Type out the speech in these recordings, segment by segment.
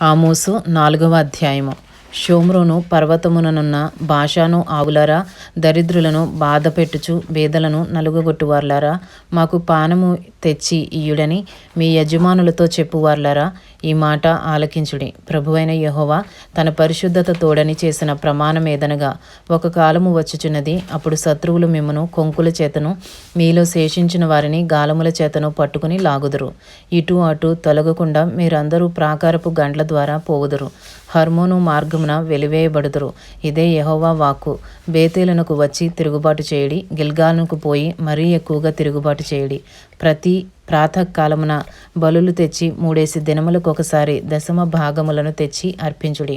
ఆమోసు నాలుగవ అధ్యాయము. షోమ్రోను పర్వతముననున్న భాషాను ఆవులారా దరిద్రులను బాధపెట్టుచు బేదలను నలుగగొట్టువార్లారా మాకు పానము తెచ్చి ఇయుడని మీ యజమానులతో చెప్పువార్లరా. ఈ మాట ఆలకించుడి. ప్రభువైన యహోవా తన పరిశుద్ధత తోడని చేసిన ప్రమాణం ఏదనగా ఒక కాలము వచ్చుచున్నది అప్పుడు శత్రువులు మిమ్మను కొంకుల చేతను మీలో శేషించిన వారిని గాలముల చేతను పట్టుకుని లాగుదురు. ఇటు అటు తొలగకుండా మీరందరూ ప్రాకారపు గండ్ల ద్వారా పోవుదురు. హర్మోను మార్గమున వెలివేయబడుదురు. ఇదే యహోవా వాక్కు. బేతేలునకు వచ్చి తిరుగుబాటు చేయడి గిల్గాలునకు పోయి మరీ ఎక్కువగా తిరుగుబాటు చేయడి. ప్రతి ప్రాతకాలమున బలులు తెచ్చి మూడేసి దినములకు ఒకసారి దశమ భాగములను తెచ్చి అర్పించుడి.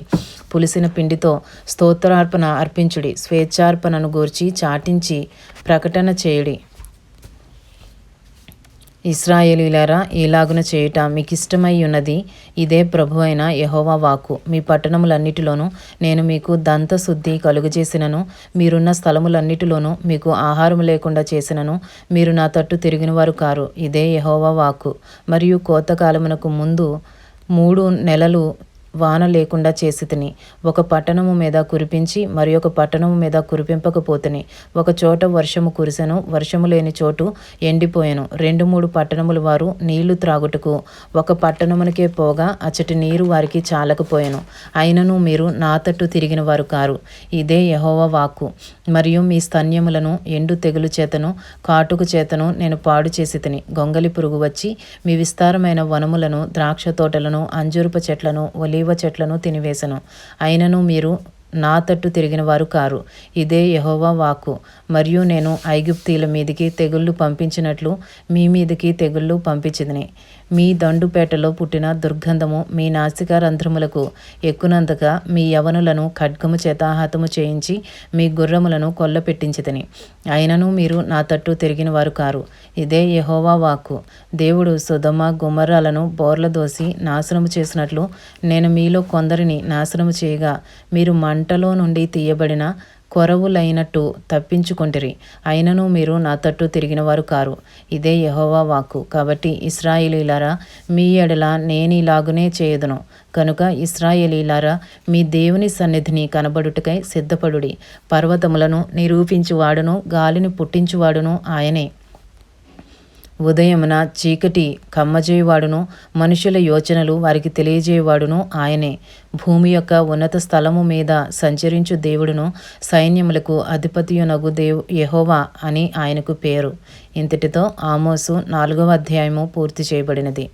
పులిసిన పిండితో స్తోత్రార్పణ అర్పించుడి. స్వేచ్ఛార్పణను గూర్చి చాటించి ప్రకటన చేయుడి. ఇస్రాయేలీలారా ఇలాగున చేయుట మీకు ఇష్టమై ఉన్నది ఇదే ప్రభు అయిన యహోవా వాకు మీ పట్టణములన్నిటిలోనూ నేను మీకు దంతశుద్ధి కలుగజేసినను మీరున్న స్థలములన్నిటిలోనూ మీకు ఆహారం లేకుండా చేసినను మీరు నా తట్టు తిరిగిన వారు కారు. ఇదే యహోవా వాకు మరియు కోతకాలమునకు ముందు మూడు నెలలు వాన లేకుండా చేసి తిని ఒక పట్టణము మీద కురిపించి మరి ఒక పట్టణము మీద కురిపింపకపోతుని. ఒక చోట వర్షము కురిసెను వర్షము లేని చోటు ఎండిపోయాను. రెండు మూడు పట్టణముల వారు నీళ్ళు త్రాగుటకు ఒక పట్టణమునికే పోగా అచ్చటి నీరు వారికి చాలకపోయాను. అయినను మీరు నా తట్టు తిరిగిన వారు కారు. ఇదే యహోవ వాక్కు. మరియు మీ స్తన్యములను ఎండు తెగులు చేతను కాటుకు చేతను నేను పాడు చేసి తిని గొంగలి పురుగు వచ్చి మీ విస్తారమైన వనములను ద్రాక్ష తోటలను అంజూరుప చెట్లను ఒలి ఒలీవ చెట్లను తినివేశను అయినను మీరు నా తట్టు తిరిగిన వారు కారు. ఇదే యహోవా వాకు మరియు నేను ఐగుప్తీల మీదికి తెగుళ్ళు పంపించినట్లు మీ మీదికి తెగుళ్ళు పంపించదని మీ దండుపేటలో పుట్టిన దుర్గంధము మీ నాసిక రంధ్రములకు ఎక్కునందుగా మీ యవనులను ఖడ్గము చేతాహతము చేయించి మీ గుర్రములను కొల్లపెట్టించదని అయినను మీరు నా తట్టు తిరిగిన వారు కారు. ఇదే యహోవా వాక్కు. దేవుడు సుధమ గుమ్మరాలను బోర్ల దోసి నాశనము చేసినట్లు నేను మీలో కొందరిని నాశనము చేయగా మీరు మంటలో నుండి తీయబడిన కొరవులైనట్టు తప్పించుకొంటిరి. అయినను మీరు నా తట్టు తిరిగిన వారు కారు. ఇదే యహోవా వాక్కు. కాబట్టి ఇస్రాయేలీలారా మీ ఎడల నేనిలాగునే చేయదును. కనుక ఇస్రాయేలీలారా మీ దేవుని సన్నిధిని కనబడుటకై సిద్ధపడుడి. పర్వతములను నిరూపించువాడును గాలిని పుట్టించువాడును ఆయనే. ఉదయమున చీకటి కమ్మజేయువాడును మనుషుల యోచనలు వారికి తెలియజేయవాడును ఆయనే. భూమి యొక్క ఉన్నత స్థలము మీద సంచరించు దేవుడును సైన్యములకు అధిపతియునగు దేవు యహోవా అని ఆయనకు పేరు. ఇంతటితో ఆమోసు నాలుగవ అధ్యాయము పూర్తి చేయబడినది.